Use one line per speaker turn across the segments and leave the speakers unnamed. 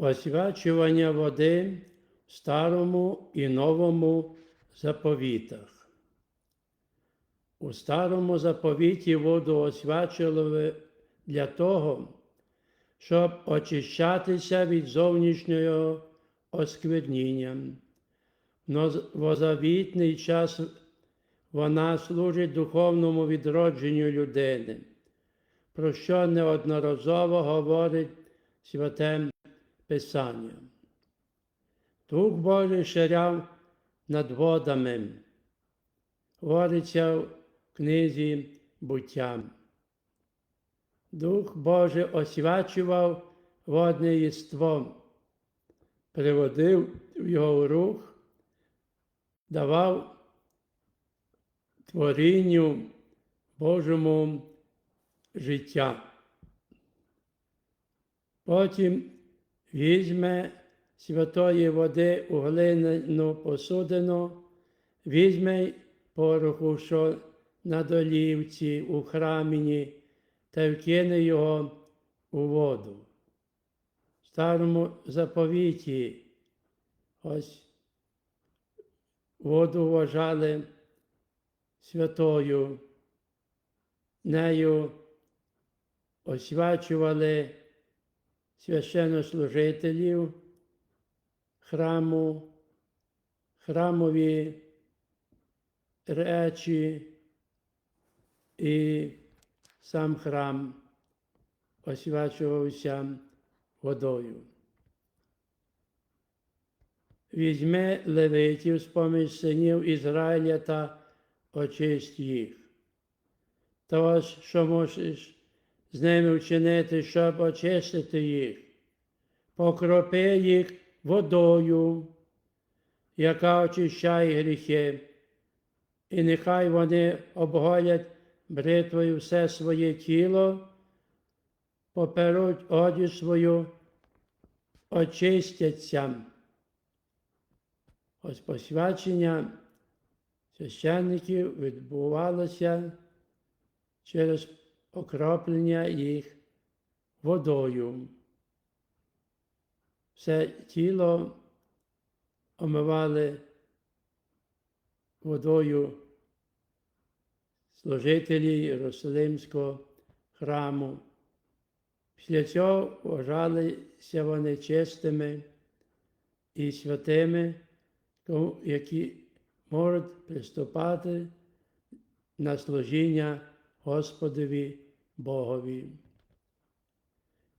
освячування води в старому і новому заповітах. У старому заповіті воду освячували для того, щоб очищатися від зовнішнього оскверніння. Новозавітний час вона служить духовному відродженню людини, про що неодноразово говорить Святе Писання. Дух Божий ширяв над водами, говориться в книзі буття. Дух Божий освячував водне єство, приводив його рух, давав творінню Божому життя. Потім візьме святої води у глиняну посудину, візьме пороху, що на долівці у храміні, та вкине його у воду. В старому заповіті ось воду вважали святою, нею освячували священнослужителів храму, храмові речі і сам храм освячувався водою. Візьме левитів з поміж синів Ізраїля та очисть їх. Того, що можеш з ними вчинити, щоб очистити їх, покропи їх водою, яка очищає гріхи, і нехай вони обголять бритвою все своє тіло, поперуть одіж свою, очистяться. Ось посвячення священників відбувалося через окроплення їх водою. Все тіло омивали водою служителі Єрусалимського храму. Після цього вважалися вони чистими і святими, які можуть приступати на служіння Господові Богові.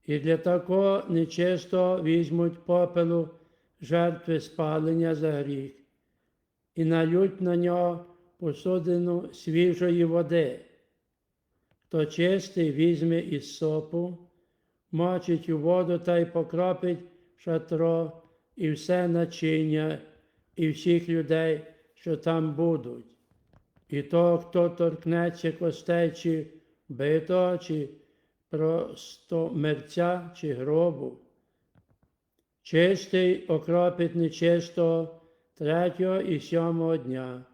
І для такого нечисто візьмуть попелу жертви спалення за гріх і налють на нього посудину свіжої води. Хто чистий візьме із сопу, мочить у воду та й покропить шатро і все начиння, і всіх людей, що там будуть. І того, хто торкнеться костей чи битого, чи просто мерця чи гробу. Чистий окропить нечистого третього і сьомого дня.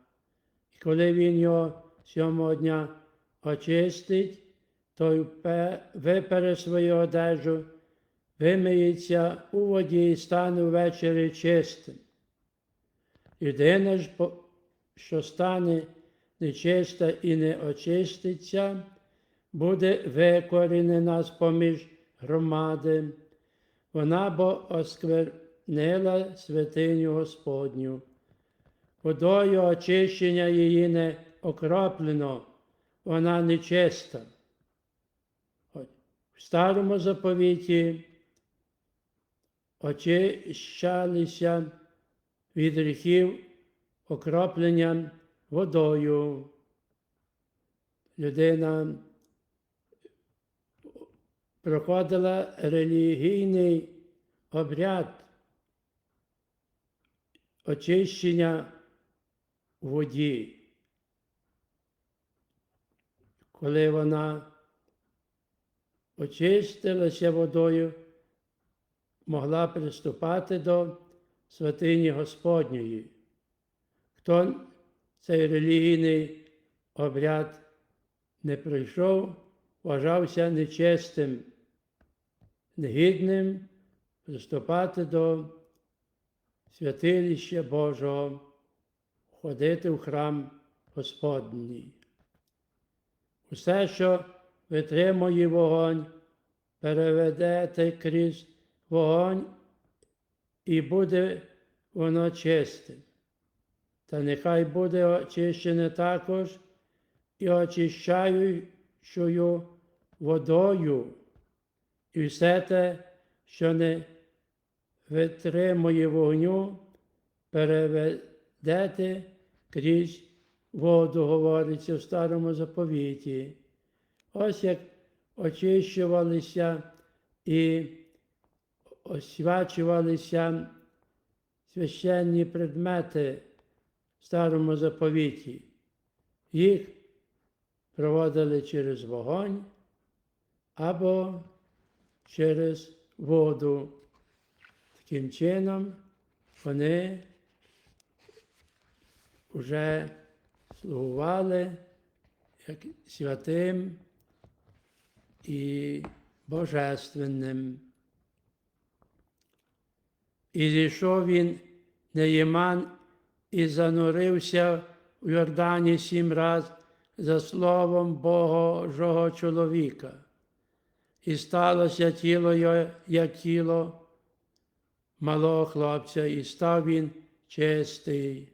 І коли він його сьомого дня очистить, то випере свою одежу, вимиється у воді і стане ввечері чистим. Єдине що стане нечиста і не очиститься, буде викорінена з поміж громади. Вона бо осквернила святиню Господню. Водою очищення її не окроплено, вона нечиста. В старому заповіті очищалися від гріхів окропленням водою. Людина проходила релігійний обряд очищення в воді. Коли вона очистилася водою, могла приступати до святині Господньої. Хто цей релігійний обряд не пройшов, вважався нечистим, негідним приступати до святилища Божого, ходити в храм Господній. Усе, що витримує вогонь, переведете крізь вогонь, і буде воно чистим. Та нехай буде очищене також і очищаючою водою, і все те, що не витримує вогню, переведете крізь воду, говориться в старому заповіті. Ось як очищувалися і освячувалися священні предмети в старому заповіті. Їх проводили через вогонь або через воду. Таким чином вони вже слугували як святим і божественним. І зійшов він Неєман і занурився в Йордані сім раз за словом Божого чоловіка. І сталося тіло як тіло малого хлопця, і став він чистий.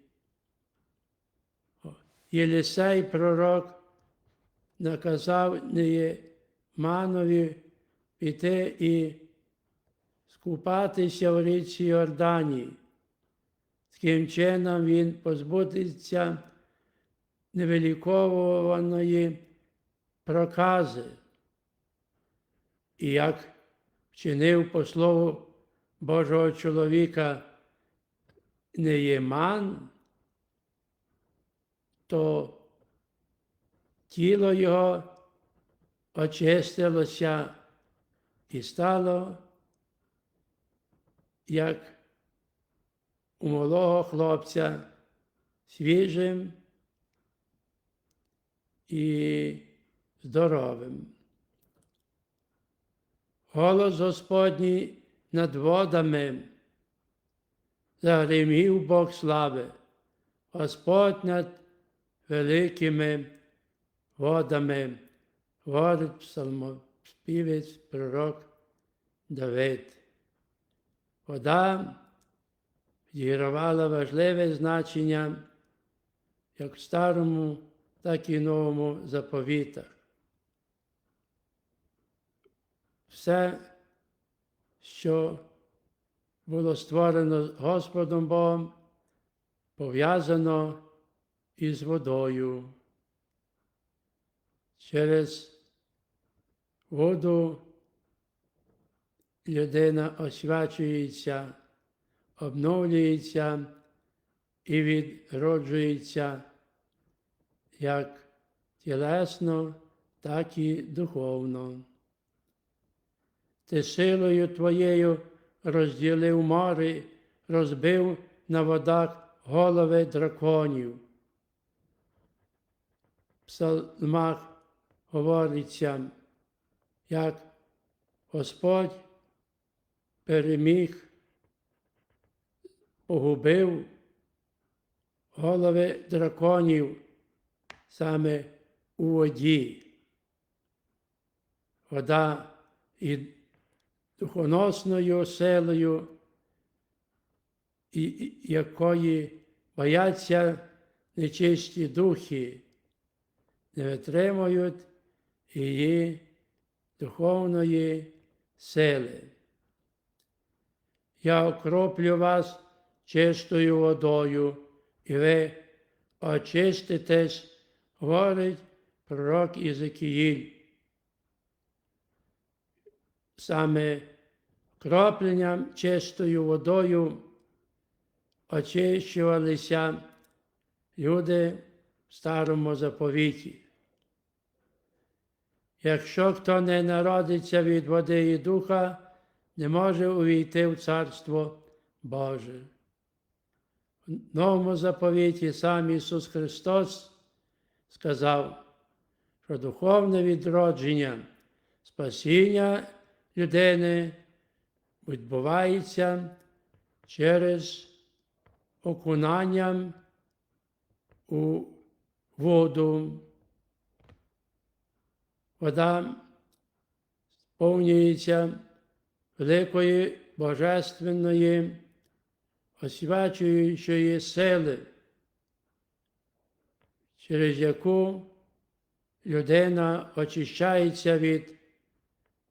Єлисей пророк наказав Неєманові піти і скупатися в річці Йордані. Таким чином він позбудеться невиліковуваної прокази. І як вчинив по слову Божого чоловіка Неєман, то тіло його очистилося і стало як у малого хлопця свіжим і здоровим. Голос Господній над водами, загримів Бог слави, Господь над великими водами, говорить псалмоспівець, пророк Давид. Вода відігравала важливе значення як в старому, так і новому заповітах. Все, що було створено Господом Богом, пов'язано із водою. Через воду людина освячується, обновлюється і відроджується як тілесно, так і духовно. Ти силою твоєю розділив море, розбив на водах голови драконів. В псалмах говориться, як Господь переміг, погубив голови драконів саме у воді. Вода і духоносною силою, і, якої бояться нечисті духи, не витримують її духовної сили. Я окроплю вас чистою водою, і ви очиститесь, говорить пророк Ізекіїль. Саме кропленням чистою водою очищувалися люди в старому заповіті. Якщо хто не народиться від води і духа, не може увійти в Царство Боже. В новому заповіті сам Ісус Христос сказав, що духовне відродження, спасіння людини відбувається через окунанням у воду. Вода сповнюється великої божественної, освячуючої сили, через яку людина очищається від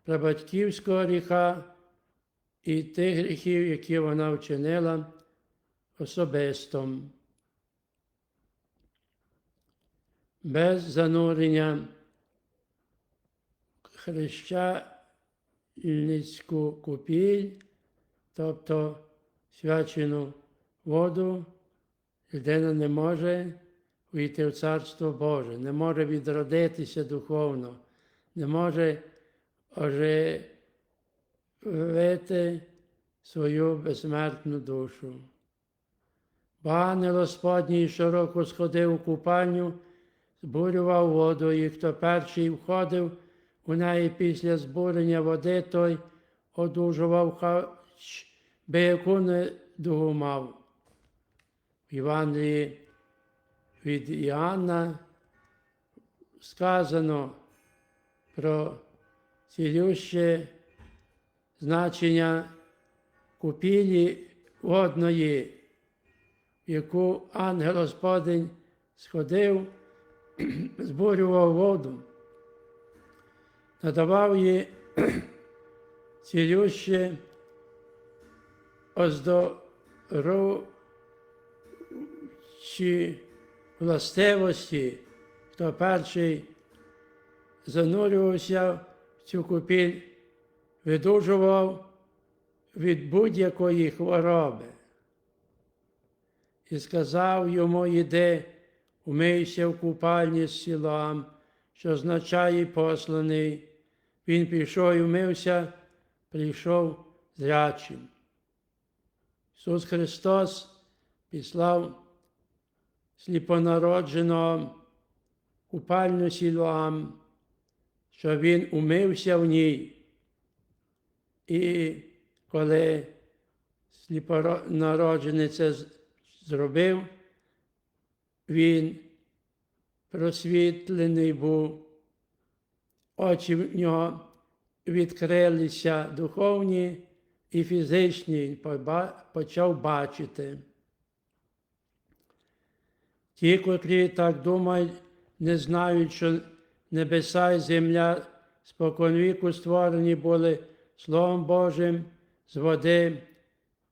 прабатьківського гріха і тих гріхів, які вона вчинила особисто. Без занурення хрещальницьку купіль, тобто свячену воду, людина не може війти в Царство Боже, не може відродитися духовно, не може оживити свою безсмертну душу. Бо Господній щороку сходив у купальню, збурював воду, і хто перший входив у неї після збурення води, той одужував, би яку недугу мав. В Євангелії від Іоанна сказано про цілюще значення купілі водної, яку ангел Господень сходив, збурював воду, надавав їй цілюще оздоровчі властивості, хто перший занурювався в цю купіль, видужував від будь-якої хвороби. І сказав йому, іди, умийся в купальні з сілам, що означає посланий. Він пішов і вмився, прийшов зрячим. Ісус Христос післав сліпонародженого купальню сілам, що Він умився в ній. І коли сліпонароджений це зробив, він просвітлений був, очі в нього відкрилися духовні і фізичні, почав бачити. Ті, котрі так думають, не знають, що небеса і земля споконвіку створені були Словом Божим з води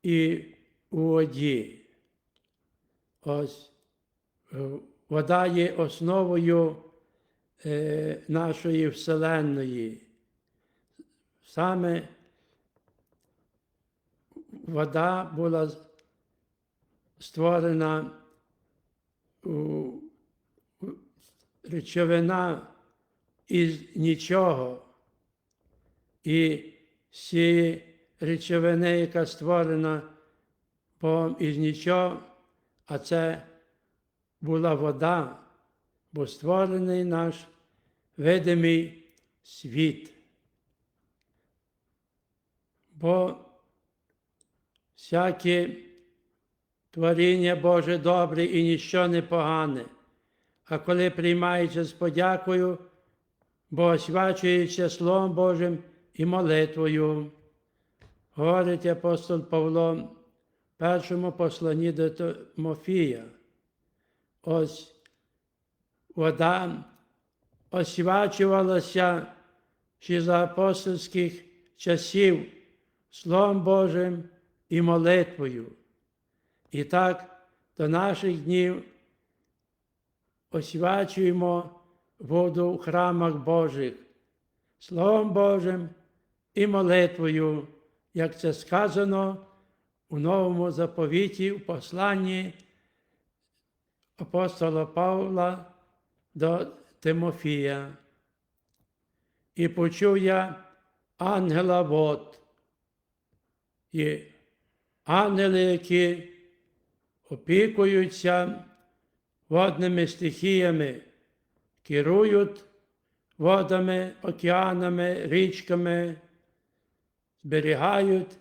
і у воді. Ось вода є основою е, нашої Вселенної. Саме вода була створена у речовина із нічого. І з цієї речовини, яка створена Богом із нічого, а це була вода, бо створений наш видимий світ. Бо всяке творіння Боже добре і ніщо не погане, а коли приймається з подякою, бо освячується Словом Божим і молитвою, говорить апостол Павло в першому посланні до Тимофія. Ось вода освячувалася ще за апостольських часів Словом Божим і молитвою. І так до наших днів освячуємо воду в храмах Божих, Словом Божим і молитвою, як це сказано у новому заповіті в посланні апостола Павла до Тимофія. І почув я ангела вод, і ангели, які опікуються водними стихіями, керують водами, океанами, річками, зберігають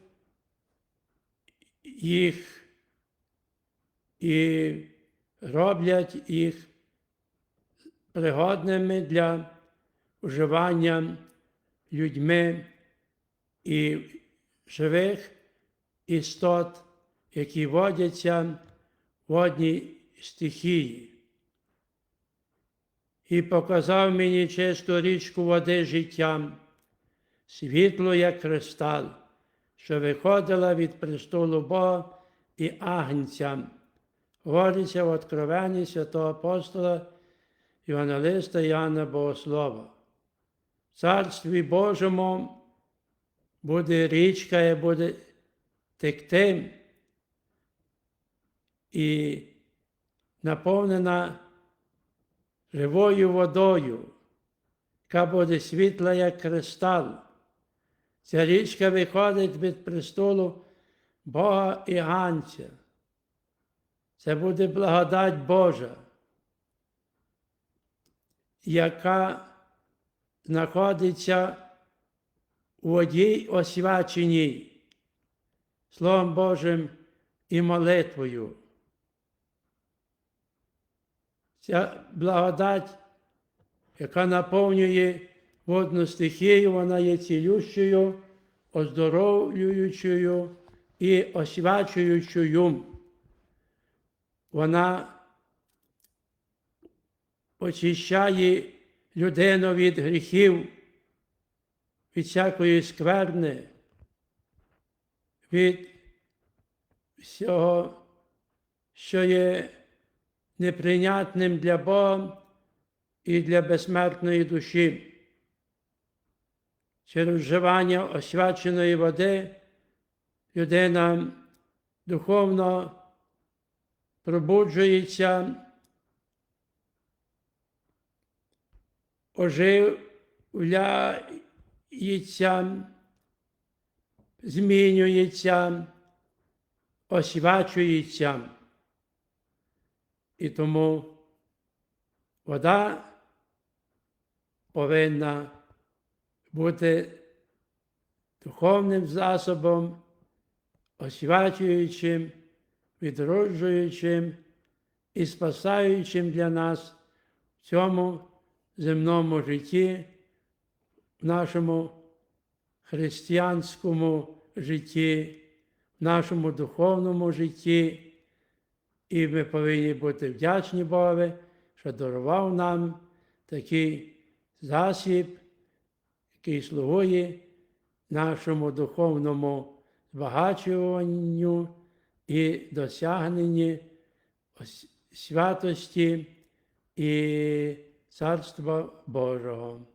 їх і роблять їх пригодними для вживання людьми і живих істот, які водяться в водній стихії. І показав мені чисту річку води життя, світло, як кристал, що виходила від престолу Бога і Агнця. Говориться в Откровенні святого апостола Івангелиста Яна Богослова. В Царстві Божому буде річка і буде текти і наповнена живою водою, яка буде світла, як кристал. Ця річка виходить від престолу Бога і Ганця. Це буде благодать Божа, яка знаходиться у одній освяченій Словом Божим і молитвою. Ця благодать, яка наповнює водну стихію, вона є цілющою, оздоровлюючою і освячуючою. Вона очищає людину від гріхів, від всякої скверни, від всього, що є неприйнятним для Бога і для безсмертної душі. Через вживання освяченої води людина духовно пробуджується, оживляється, змінюється, освячується. І тому вода повинна бути духовним засобом, освячуючим, відроджуючим і спасаючим для нас в цьому земному житті, в нашому християнському житті, в нашому духовному житті. І ми повинні бути вдячні Богові, що дарував нам такий засіб, який слугує нашому духовному збагачуванню і досягненні святості і Царства Божого.